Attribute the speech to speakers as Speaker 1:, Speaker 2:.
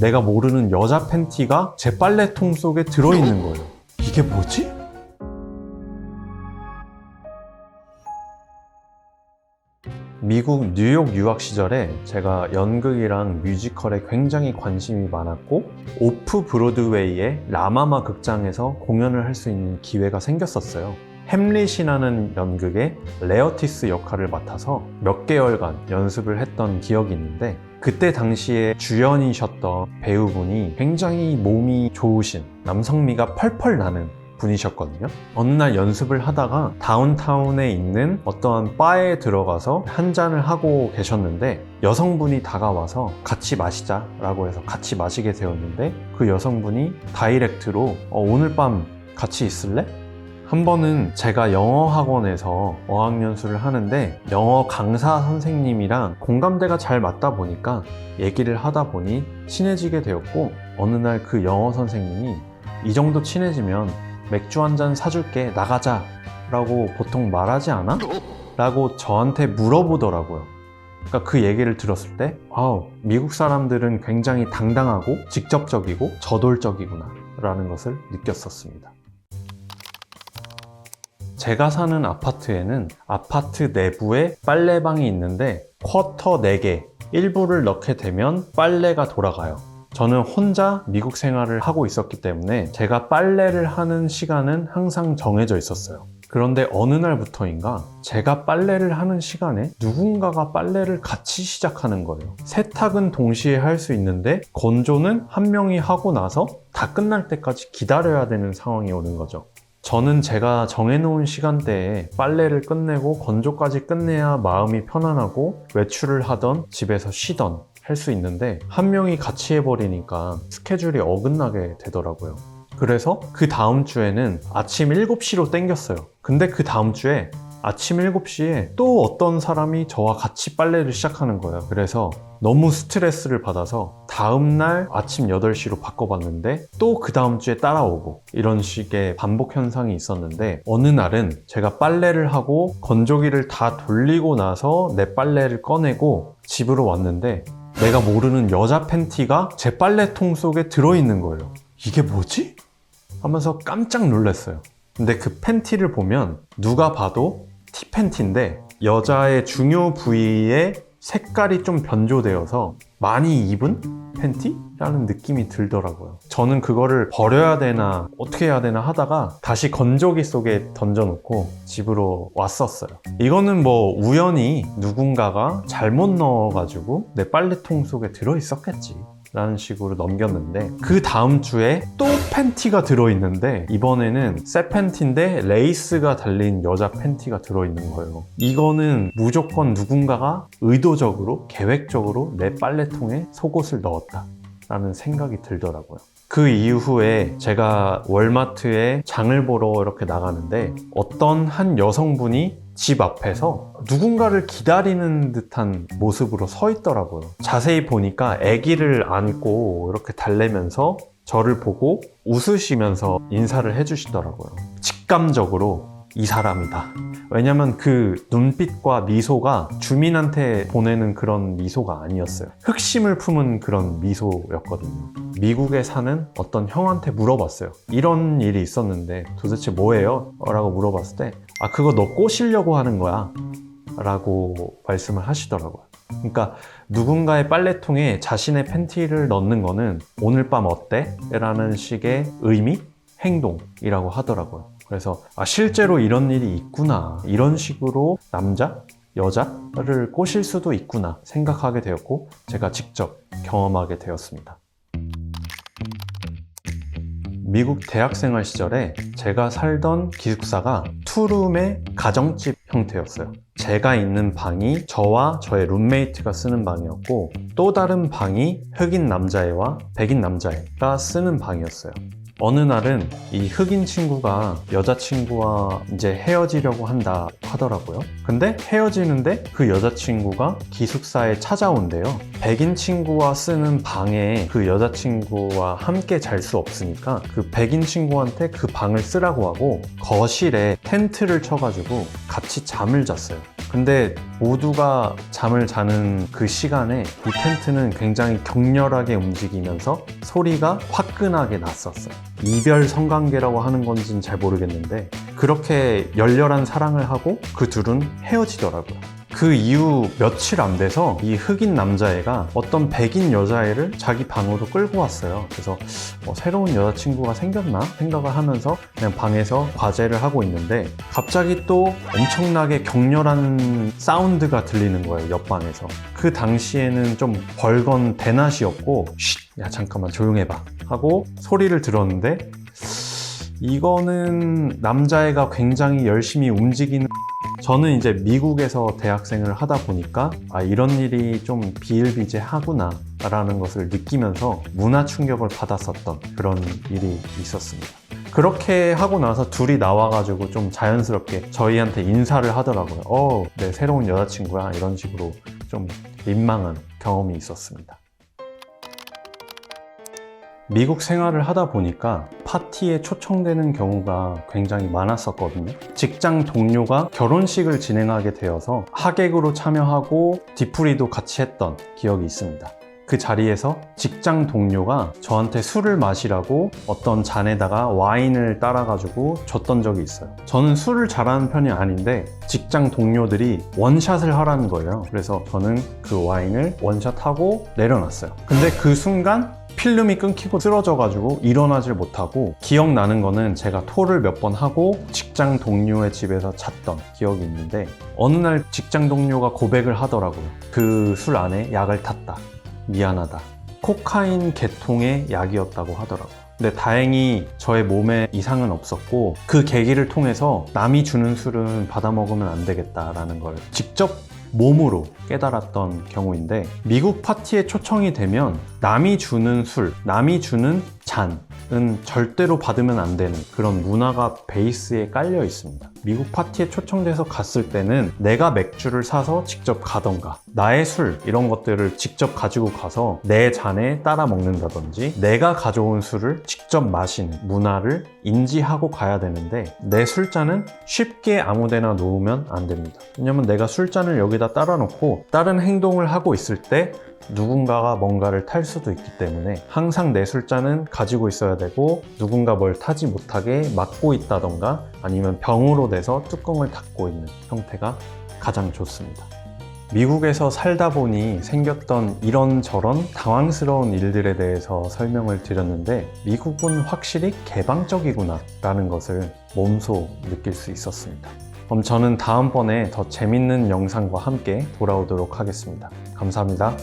Speaker 1: 내가 모르는 여자 팬티가 제 빨래통 속에 들어있는 거예요. 이게 뭐지? 미국 뉴욕 유학 시절에 제가 연극이랑 뮤지컬에 굉장히 관심이 많았고 오프 브로드웨이의 라마마 극장에서 공연을 할 수 있는 기회가 생겼었어요. 햄릿이라는 연극의 레어티스 역할을 맡아서 몇 개월간 연습을 했던 기억이 있는데 그때 당시에 주연이셨던 배우분이 굉장히 몸이 좋으신 남성미가 펄펄 나는 분이셨거든요. 어느 날 연습을 하다가 다운타운에 있는 어떠한 바에 들어가서 한 잔을 하고 계셨는데 여성분이 다가와서 같이 마시자라고 해서 같이 마시게 되었는데 그 여성분이 다이렉트로 어, 오늘 밤 같이 있을래? 한 번은 제가 영어 학원에서 어학연수를 하는데 영어 강사 선생님이랑 공감대가 잘 맞다 보니까 얘기를 하다 보니 친해지게 되었고 어느 날 그 영어 선생님이 이 정도 친해지면 맥주 한 잔 사줄게 나가자 라고 보통 말하지 않아? 라고 저한테 물어보더라고요. 그러니까 그 얘기를 들었을 때, 아우, 미국 사람들은 굉장히 당당하고 직접적이고 저돌적이구나 라는 것을 느꼈었습니다. 제가 사는 아파트에는 아파트 내부에 빨래방이 있는데 쿼터 4개, 일부를 넣게 되면 빨래가 돌아가요. 저는 혼자 미국 생활을 하고 있었기 때문에 제가 빨래를 하는 시간은 항상 정해져 있었어요. 그런데 어느 날부터인가 제가 빨래를 하는 시간에 누군가가 빨래를 같이 시작하는 거예요. 세탁은 동시에 할 수 있는데 건조는 한 명이 하고 나서 다 끝날 때까지 기다려야 되는 상황이 오는 거죠. 저는 제가 정해놓은 시간대에 빨래를 끝내고 건조까지 끝내야 마음이 편안하고 외출을 하던 집에서 쉬던 할 수 있는데 한 명이 같이 해버리니까 스케줄이 어긋나게 되더라고요. 그래서 그 다음 주에는 아침 7시로 땡겼어요. 근데 그 다음 주에 아침 7시에 또 어떤 사람이 저와 같이 빨래를 시작하는 거예요. 그래서 너무 스트레스를 받아서 다음날 아침 8시로 바꿔봤는데 또 그 다음 주에 따라오고 이런 식의 반복 현상이 있었는데 어느 날은 제가 빨래를 하고 건조기를 다 돌리고 나서 내 빨래를 꺼내고 집으로 왔는데 내가 모르는 여자 팬티가 제 빨래통 속에 들어있는 거예요. 이게 뭐지? 하면서 깜짝 놀랐어요. 근데 그 팬티를 보면 누가 봐도 티 팬티인데 여자의 중요 부위에 색깔이 좀 변조되어서 많이 입은 팬티라는 느낌이 들더라고요. 저는 그거를 버려야 되나 어떻게 해야 되나 하다가 다시 건조기 속에 던져놓고 집으로 왔었어요. 이거는 뭐 우연히 누군가가 잘못 넣어가지고 내 빨래통 속에 들어있었겠지. 라는 식으로 넘겼는데 그 다음 주에 또 팬티가 들어있는데 이번에는 새 팬티인데 레이스가 달린 여자 팬티가 들어있는 거예요. 이거는 무조건 누군가가 의도적으로 계획적으로 내 빨래통에 속옷을 넣었다 라는 생각이 들더라고요 그 이후에 제가 월마트에 장을 보러 이렇게 나가는데 어떤 한 여성분이 집 앞에서 누군가를 기다리는 듯한 모습으로 서 있더라고요. 자세히 보니까 아기를 안고 이렇게 달래면서 저를 보고 웃으시면서 인사를 해주시더라고요. 직감적으로 이 사람이다. 왜냐면 그 눈빛과 미소가 주민한테 보내는 그런 미소가 아니었어요. 흑심을 품은 그런 미소였거든요. 미국에 사는 어떤 형한테 물어봤어요. 이런 일이 있었는데 도대체 뭐예요? 라고 물어봤을 때, 아, 그거 너 꼬시려고 하는 거야. 라고 말씀을 하시더라고요. 그러니까 누군가의 빨래통에 자신의 팬티를 넣는 거는 오늘 밤 어때? 라는 식의 의미? 행동이라고 하더라고요. 그래서 아, 실제로 이런 일이 있구나. 이런 식으로 남자, 여자를 꼬실 수도 있구나 생각하게 되었고 제가 직접 경험하게 되었습니다. 미국 대학생활 시절에 제가 살던 기숙사가 투룸의 가정집 형태였어요. 제가 있는 방이 저와 저의 룸메이트가 쓰는 방이었고 또 다른 방이 흑인 남자애와 백인 남자애가 쓰는 방이었어요. 어느 날은 이 흑인 친구가 여자친구와 이제 헤어지려고 한다 하더라고요. 근데 헤어지는데 그 여자친구가 기숙사에 찾아온대요. 백인 친구와 쓰는 방에 그 여자친구와 함께 잘 수 없으니까 그 백인 친구한테 그 방을 쓰라고 하고 거실에 텐트를 쳐가지고 같이 잠을 잤어요. 근데 모두가 잠을 자는 그 시간에 이 텐트는 굉장히 격렬하게 움직이면서 소리가 화끈하게 났었어요. 이별 성관계라고 하는 건지는 잘 모르겠는데 그렇게 열렬한 사랑을 하고 그 둘은 헤어지더라고요. 그 이후 며칠 안 돼서 이 흑인 남자애가 어떤 백인 여자애를 자기 방으로 끌고 왔어요. 그래서 어, 새로운 여자친구가 생겼나 생각을 하면서 그냥 방에서 과제를 하고 있는데 갑자기 또 엄청나게 격렬한 사운드가 들리는 거예요. 옆방에서. 그 당시에는 좀 벌건 대낮이었고 쉿! 야 잠깐만 조용해봐 하고 소리를 들었는데 이거는 남자애가 굉장히 열심히 움직이는 저는 이제 미국에서 대학생을 하다 보니까 아, 이런 일이 좀 비일비재하구나 라는 것을 느끼면서 문화 충격을 받았었던 그런 일이 있었습니다. 그렇게 하고 나서 둘이 나와가지고 좀 자연스럽게 저희한테 인사를 하더라고요. 어, 내 새로운 여자친구야. 이런 식으로 좀 민망한 경험이 있었습니다. 미국 생활을 하다 보니까 파티에 초청되는 경우가 굉장히 많았었거든요. 직장 동료가 결혼식을 진행하게 되어서 하객으로 참여하고 뒤풀이도 같이 했던 기억이 있습니다. 그 자리에서 직장 동료가 저한테 술을 마시라고 어떤 잔에다가 와인을 따라가지고 줬던 적이 있어요. 저는 술을 잘하는 편이 아닌데 직장 동료들이 원샷을 하라는 거예요. 그래서 저는 그 와인을 원샷하고 내려놨어요. 근데 그 순간 필름이 끊기고 쓰러져가지고 일어나질 못하고 기억나는 거는 제가 토를 몇 번 하고 직장 동료의 집에서 잤던 기억이 있는데 어느 날 직장 동료가 고백을 하더라고요. 그 술 안에 약을 탔다. 미안하다. 코카인 계통의 약이었다고 하더라고요. 근데 다행히 저의 몸에 이상은 없었고 그 계기를 통해서 남이 주는 술은 받아 먹으면 안 되겠다라는 걸 직접 몸으로 깨달았던 경우인데 미국 파티에 초청이 되면 남이 주는 술, 남이 주는 잔은 절대로 받으면 안 되는 그런 문화가 베이스에 깔려 있습니다. 미국 파티에 초청돼서 갔을 때는 내가 맥주를 사서 직접 가던가 나의 술 이런 것들을 직접 가지고 가서 내 잔에 따라 먹는다든지 내가 가져온 술을 직접 마시는 문화를 인지하고 가야 되는데 내 술잔은 쉽게 아무데나 놓으면 안 됩니다. 왜냐면 내가 술잔을 여기다 따라 놓고 다른 행동을 하고 있을 때 누군가가 뭔가를 탈 수도 있기 때문에 항상 내 술잔은 가지고 있어야 되고 누군가 뭘 타지 못하게 막고 있다던가 아니면 병으로 내서 뚜껑을 닫고 있는 형태가 가장 좋습니다. 미국에서 살다 보니 생겼던 이런저런 당황스러운 일들에 대해서 설명을 드렸는데 미국은 확실히 개방적이구나 라는 것을 몸소 느낄 수 있었습니다. 그럼 저는 다음번에 더 재밌는 영상과 함께 돌아오도록 하겠습니다. 감사합니다.